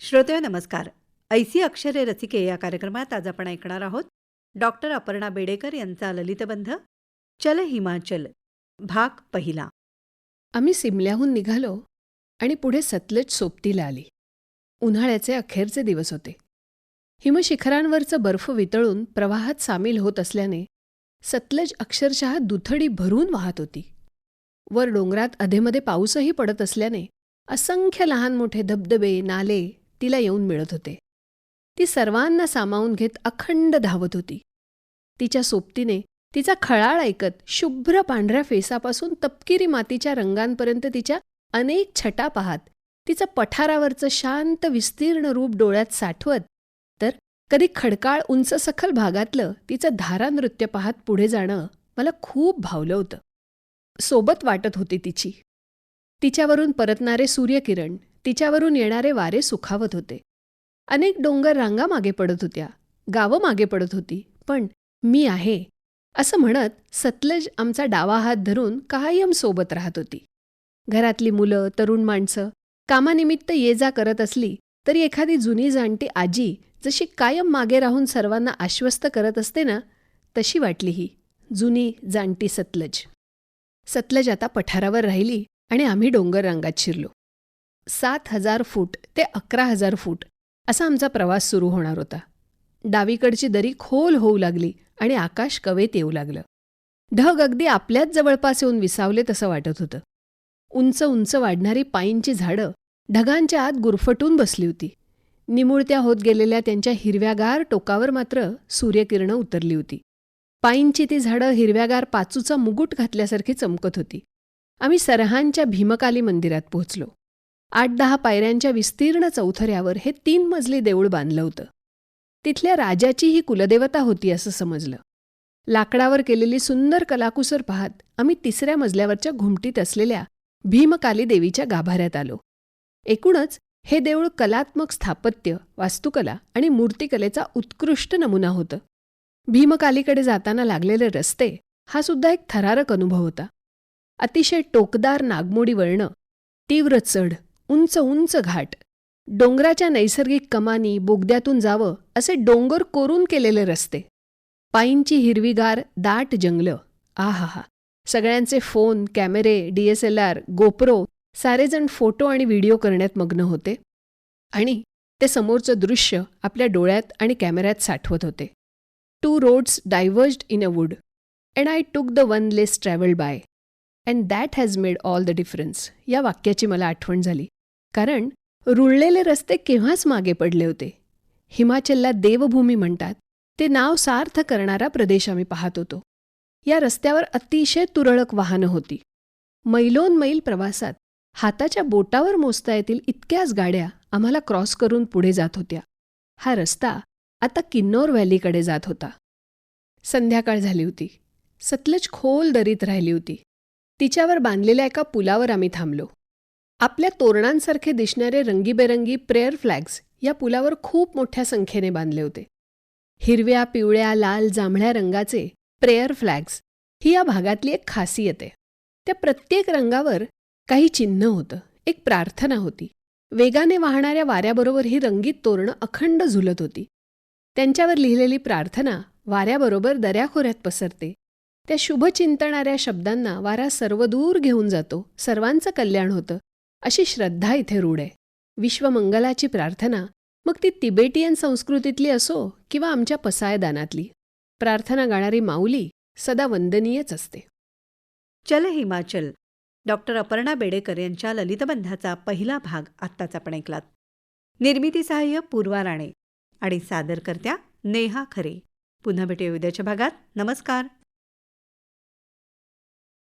श्रोते नमस्कार. ऐसी अक्षरे रसिके या कार्यक्रमात आज आपण ऐकणार आहोत डॉक्टर अपर्णा बेडेकर यांचा ललितबंध चल हिमाचल भाग पहिला. आम्ही सिमल्याहून निघालो आणि पुढे सतलज सोबतीला आली. उन्हाळ्याचे अखेरचे दिवस होते. हिमशिखरांवरचं बर्फ वितळून प्रवाहात सामील होत असल्याने सतलज अक्षरशः दुथडी भरून वाहत होती. वर डोंगरात अधेमध्ये पाऊसही पडत असल्याने असंख्य लहान मोठे धबधबे नाले तिला येऊन मिळत होते. ती सर्वांना सामावून घेत अखंड धावत होती. तिच्या सोबतीने तिचा खळाळ ऐकत शुभ्र पांढऱ्या फेसापासून तपकिरी मातीच्या रंगांपर्यंत तिच्या अनेक छटा पाहात तिचं पठारावरचं शांत विस्तीर्ण रूप डोळ्यात साठवत तर कधी खडकाळ उंच सखल भागातलं तिचं धारानृत्य पाहत पुढे जाणं मला खूप भावलं होतं. सोबत वाटत होती तिची. तिच्यावरून परतणारे सूर्यकिरण तिच्यावरून येणारे वारे सुखावत होते. अनेक डोंगर रांगा मागे पडत होत्या गावं मागे पडत होती पण मी आहे असं म्हणत सतलज आमचा डावा हात धरून कायम सोबत राहत होती. घरातली मुलं तरुण माणसं कामानिमित्त ये जा करत असली तरी एखादी जुनी जाणती आजी जशी कायम मागे राहून सर्वांना आश्वस्त करत असते ना तशी वाटली ही जुनी जाणती सतलज. सतलज आता पठारावर राहिली आणि आम्ही डोंगर रांगात शिरलो. सात हजार फूट ते अकरा हजार फूट असा आमचा प्रवास सुरू होणार होता. डावीकडची दरी खोल होऊ लागली आणि आकाश कवेत येऊ लागलं. ढग अगदी आपल्याच जवळपास येऊन विसावले तसं वाटत होतं. उंच उंच वाढणारी पाईंची झाडं ढगांच्या आत गुरफटून बसली होती. निमुळत्या होत गेलेल्या त्यांच्या हिरव्यागार टोकावर मात्र सूर्यकिरणं उतरली होती. पाईंची ती झाडं हिरव्यागार पाचूचा मुगुट घातल्यासारखी चमकत होती. आम्ही सरहांच्या भीमकाली मंदिरात पोहोचलो. आठ दहा पायऱ्यांच्या विस्तीर्ण चौथऱ्यावर हे तीन मजली देऊळ बांधलं होतं. तिथल्या राजाची ही कुलदेवता होती असं समजलं. लाकडावर केलेली सुंदर कलाकुसर पाहत आम्ही तिसऱ्या मजल्यावरच्या घुमटीत असलेल्या भीमकाली देवीच्या गाभाऱ्यात आलो. एकूणच हे देऊळ कलात्मक स्थापत्य वास्तुकला आणि मूर्तिकलेचा उत्कृष्ट नमुना होतं. भीमकालीकडे जाताना लागलेले रस्ते हा सुद्धा एक थरारक अनुभव होता. अतिशय टोकदार नागमोडी वळणं तीव्र चढ उंच उंच घाट. डोंगराच्या नैसर्गिक कमानी बोगद्यातून जावं असे डोंगर कोरून केलेले रस्ते. पाईंची हिरवीगार दाट जंगलं. आहा सगळ्यांचे फोन कॅमेरे डीएसएलआर गोप्रो सारेजण फोटो आणि व्हिडिओ करण्यात मग्न होते. आणि ते समोरचं दृश्य आपल्या डोळ्यात आणि कॅमेऱ्यात साठवत होते. Two roads diverged in a wood. And I took the one less travelled by. And that has made all the difference. या वाक्याची मला आठवण झाली. कारण रुळलेले रस्ते केव्हाच मागे पडले होते? हिमाचलला देवभूमी म्हणतात. ते नाव सार्थ करणारा प्रदेश आम्ही पाहत होतो. या रस्त्यावर अतिशय तुरळक वाहनं होती. मैलोन मैल प्रवासात हाताच्या बोटावर मोजता येतील इतक्याच गाड्या आम्हाला क्रॉस करून पुढे जात होत्या. हा रस्ता आता किन्नौर व्हॅलीकडे जात होता. संध्याकाळ झाली होती. सतलज खोल दरीत राहिली होती. तिच्यावर बांधलेल्या एका पुलावर आम्ही थांबलो. आपल्या तोरणांसारखे दिसणारे रंगीबेरंगी प्रेयर फ्लॅग्स या पुलावर खूप मोठ्या संख्येने बांधले होते. हिरव्या पिवळ्या लाल जांभळ्या रंगाचे प्रेयर फ्लॅग्स ही या भागातली एक खासियत आहे. त्या प्रत्येक रंगावर काही चिन्ह होतं एक प्रार्थना होती. वेगाने वाहणाऱ्या वाऱ्याबरोबर ही रंगीत तोरणं अखंड झुलत होती. त्यांच्यावर लिहिलेली प्रार्थना वाऱ्याबरोबर दऱ्याखोऱ्यात पसरते. त्या शुभचिंतणाऱ्या शब्दांना वारा सर्वदूर घेऊन जातो सर्वांचं कल्याण होतं. अशी श्रद्धा इथे रूढ आहे. विश्वमंगलाची प्रार्थना मग ती तिबेटियन संस्कृतीतली असो किंवा आमच्या पसायदानातली. प्रार्थना गाणारी माऊली सदा वंदनीयच असते. चल हिमाचल. डॉक्टर अपर्णा बेडेकर यांच्या ललितबंधाचा पहिला भाग आत्ताच आपण ऐकलात. निर्मिती सहाय्य पूर्वा राणे आणि सादरकर्त्या नेहा खरे. पुन्हा भेटूया उद्याच्या भागात. नमस्कार.